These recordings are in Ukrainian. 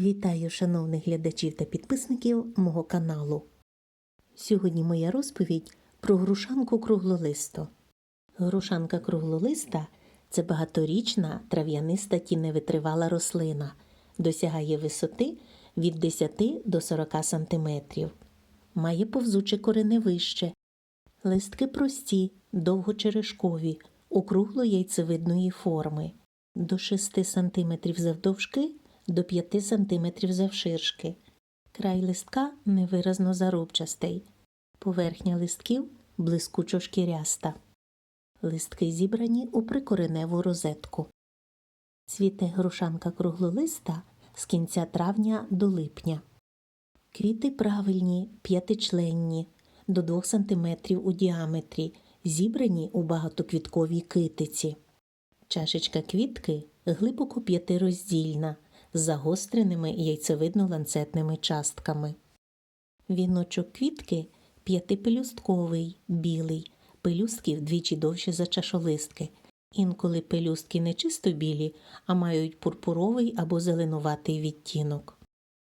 Вітаю шановних глядачів та підписників мого каналу. Сьогодні моя розповідь про грушанку круглолисто. Грушанка круглолиста це багаторічна трав'яниста тіневитривала рослина, досягає висоти від 10 до 40 см. Має повзуче кореневище. Листки прості, довгочерешкові, округло-яйцевидної форми, до 6 см завдовжки до 5 см завширшки. Край листка невиразно зарубчастий. Поверхня листків блискучо шкіряста. Листки зібрані у прикореневу розетку. Цвіте грушанка круглолиста з кінця травня до липня. Квіти правильні, п'ятичленні, до 2 см у діаметрі, зібрані у багатоквітковій китиці. Чашечка квітки глибоко п'ятироздільна, загостреними яйцевидно-ланцетними частками. Віночок квітки п'ятипелюстковий, білий, пелюстки вдвічі довші за чашолистки. Інколи пелюстки не чисто білі, а мають пурпуровий або зеленуватий відтінок.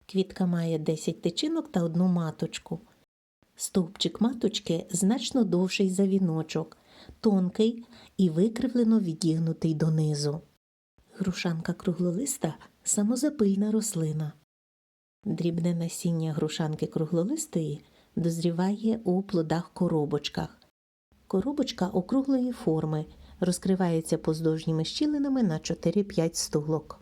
Квітка має 10 тичинок та одну маточку. Стовпчик маточки значно довший за віночок, тонкий і викривлено відігнутий донизу. Грушанка круглолиста самозапильна рослина. Дрібне насіння грушанки круглолистої дозріває у плодах-коробочках. Коробочка округлої форми розкривається поздовжніми щілинами на 4-5 стулок.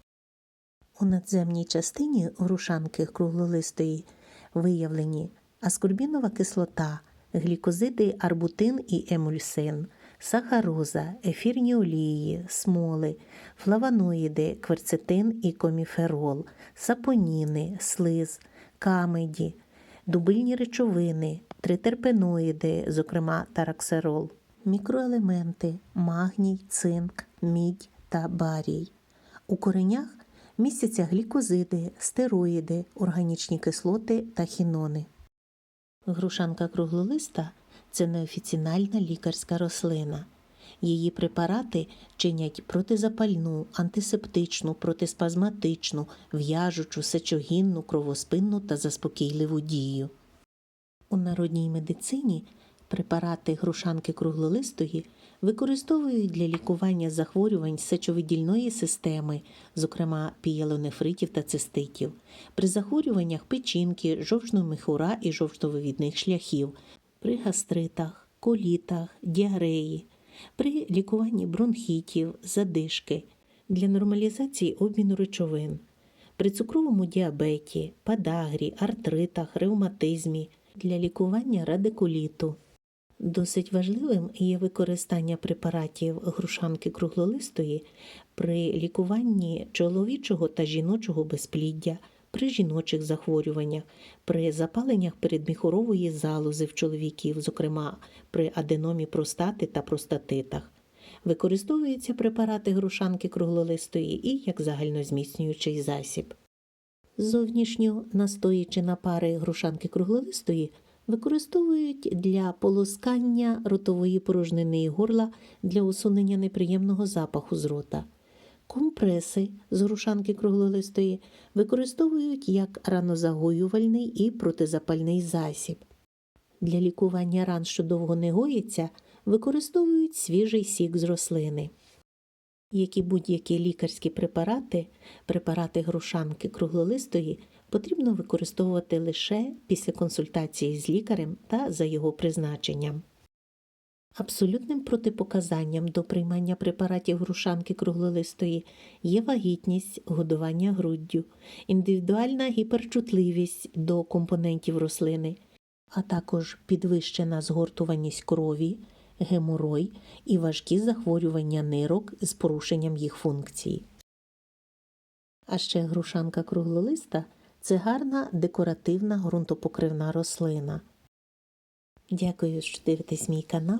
У надземній частині грушанки круглолистої виявлені аскорбінова кислота, глікозиди арбутин і емульсин, сахароза, ефірні олії, смоли, флавоноїди, кверцетин і коміферол, сапоніни, слиз, камеді, дубильні речовини, тритерпеноїди, зокрема тараксерол, мікроелементи, магній, цинк, мідь та барій. У коренях містяться глікозиди, стероїди, органічні кислоти та хінони. Грушанка круглолиста це неофіцінальна лікарська рослина. Її препарати чинять протизапальну, антисептичну, протиспазматичну, в'яжучу, сечогінну, кровоспинну та заспокійливу дію. У народній медицині препарати грушанки круглолистої використовують для лікування захворювань сечовидільної системи, зокрема пієлонефритів та циститів, при захворюваннях печінки, жовчного міхура і жовчновивідних шляхів, при гастритах, колітах, діареї, при лікуванні бронхітів, задишки, для нормалізації обміну речовин, при цукровому діабеті, падагрі, артритах, ревматизмі, для лікування радикуліту. Досить важливим є використання препаратів грушанки круглолистої при лікуванні чоловічого та жіночого безпліддя, при жіночих захворюваннях, при запаленнях передміхорової залози в чоловіків, зокрема при аденомі простати та простатитах. Використовуються препарати грушанки круглолистої і як загальнозміцнюючий засіб. Зовнішньо настоячи на пари грушанки круглолистої використовують для полоскання ротової порожнини і горла для усунення неприємного запаху з рота. Компреси з грушанки круглолистої використовують як ранозагоювальний і протизапальний засіб. Для лікування ран, що довго не гоїться, використовують свіжий сік з рослини. Як і будь-які лікарські препарати, препарати грушанки круглолистої потрібно використовувати лише після консультації з лікарем та за його призначенням. Абсолютним протипоказанням до приймання препаратів грушанки круглолистої є вагітність, годування груддю, індивідуальна гіперчутливість до компонентів рослини, а також підвищена згортуваність крові, геморой і важкі захворювання нирок з порушенням їх функцій. А ще грушанка круглолиста це гарна декоративна ґрунтопокривна рослина. Дякую, що дивитесь мій канал.